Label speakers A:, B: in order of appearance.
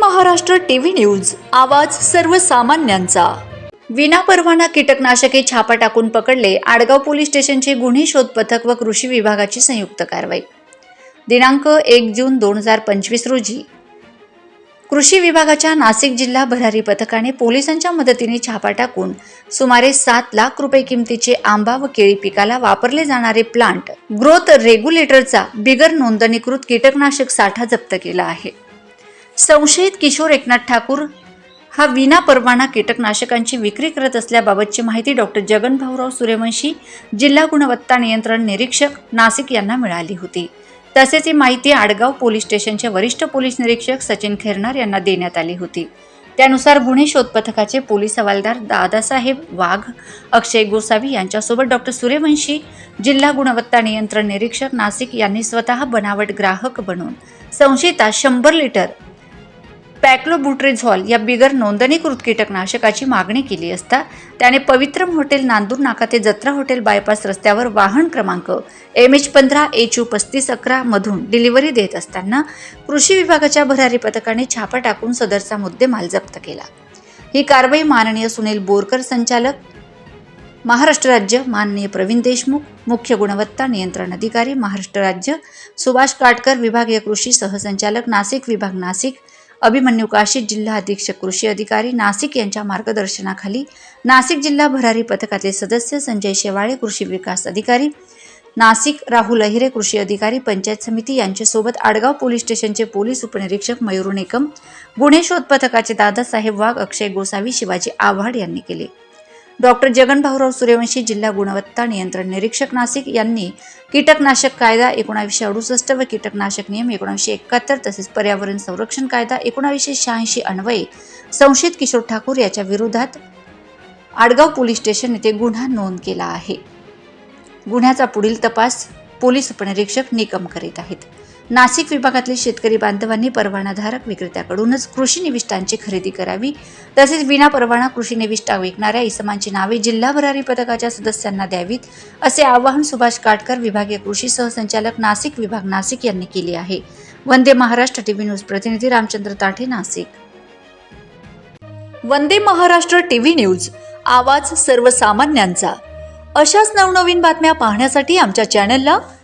A: Maharashtra TV news. आवाज सर्वसामान्यांचा. विनापरवाना कीटकनाशके छापा टाकून पकडले आडगाव पोलीस स्टेशनचे गुन्हे शोध पथक व कृषी विभागाची संयुक्त कारवाई. दिनांक एक जून दोन हजार पंचवीस रोजी. कृषी विभागाच्या नाशिक जिल्हा भरारी पथकाने पोलिसांच्या मदतीने छापा टाकून सुमारे सात लाख रुपये किमतीचे आंबा व केळी पिकाला वापरले जाणारे प्लांट ग्रोथ रेग्युलेटरचा बिगर नोंदणीकृत कीटकनाशक साठा जप्त केला आहे. संशयित किशोर एकनाथ ठाकूर हा विना परवाना कीटकनाशकांची विक्री करत असल्याबाबतची माहिती डॉक्टर जगन भाऊराव सूर्यवंशी जिल्हा गुणवत्ता नियंत्रण निरीक्षक नाशिक यांना मिळाली होती. तसेच ही माहिती आडगाव पोलीस स्टेशनचे वरिष्ठ पोलीस निरीक्षक सचिन खेरनार यांना देण्यात आली होती. त्यानुसार गुन्हे शोध पथकाचे पोलीस हवालदार दादासाहेब वाघ अक्षय गोसावी यांच्यासोबत डॉक्टर सूर्यवंशी जिल्हा गुणवत्ता नियंत्रण निरीक्षक नाशिक यांनी स्वतः बनावट ग्राहक बनून संशयिता शंभर लिटर पॅक्लोबुट्रेझॉल या बिगर नोंदणीकृत कीटकनाशकाची मागणी केली असता त्याने पवित्रम हॉटेल नांदूर नाका ते जत्रा हॉटेल बायपास रस्त्यावर वाहन क्रमांक एम एच पंधरा एच यू पस्तीस अकरा मधून डिलिव्हरी देत असताना कृषी विभागाच्या भरारी पथकाने छापा टाकून सदरचा मुद्देमाल जप्त केला. ही कारवाई माननीय सुनील बोरकर संचालक महाराष्ट्र राज्य माननीय प्रवीण देशमुख मुख्य गुणवत्ता नियंत्रण अधिकारी महाराष्ट्र राज्य सुभाष काटकर विभागीय कृषी सहसंचालक नाशिक विभाग नाशिक अभिमन्यू काशी जिल्हा अधीक्षक कृषी अधिकारी नाशिक यांच्या मार्गदर्शनाखाली नाशिक जिल्हा भरारी पथकातले सदस्य संजय शेवाळे कृषी विकास अधिकारी नाशिक राहुल अहिरे कृषी अधिकारी पंचायत समिती यांच्यासोबत आडगाव पोलीस स्टेशनचे पोलीस उपनिरीक्षक मयूर निकम गुन्हे शोध पथकाचे दादासाहेब वाघ अक्षय गोसावी शिवाजी आव्हाड यांनी केले. डॉक्टर जगन भाऊराव सूर्यवंशी जिल्हा गुणवत्ता नियंत्रण निरीक्षक नाशिक यांनी कीटकनाशक कायदा एकोणावीसशे अडुसष्ट व कीटकनाशक नियम एकोणावीसशे एकाहत्तर तसेच पर्यावरण संरक्षण कायदा एकोणावीसशे शहाऐंशी अन्वये संशयित किशोर ठाकूर याच्या विरोधात आडगाव पोलीस स्टेशन येथे गुन्हा नोंद केला आहे. गुन्ह्याचा पुढील तपास पोलीस उपनिरीक्षक निकम करीत आहेत. नाशिक विभागातील शेतकरी बांधवांनी परवानाधारक विक्रेत्याकडूनच कृषी निविष्ठांची खरेदी करावी. तसेच विना परवाना कृषी निविष्ठा विकणाऱ्या इसमांची नावे जिल्हा भरारी पथकाच्या सदस्यांना द्यावीत असे आवाहन सुभाष काटकर विभागीय कृषी सहसंचालक नाशिक विभाग नाशिक यांनी केले आहे. वंदे महाराष्ट्र टीव्ही न्यूज प्रतिनिधी रामचंद्र ताठे नाशिक. वंदे महाराष्ट्र टीव्ही न्यूज आवाज सर्वसामान्यांचा. अशाच नवनवीन बातम्या पाहण्यासाठी आमच्या चॅनलला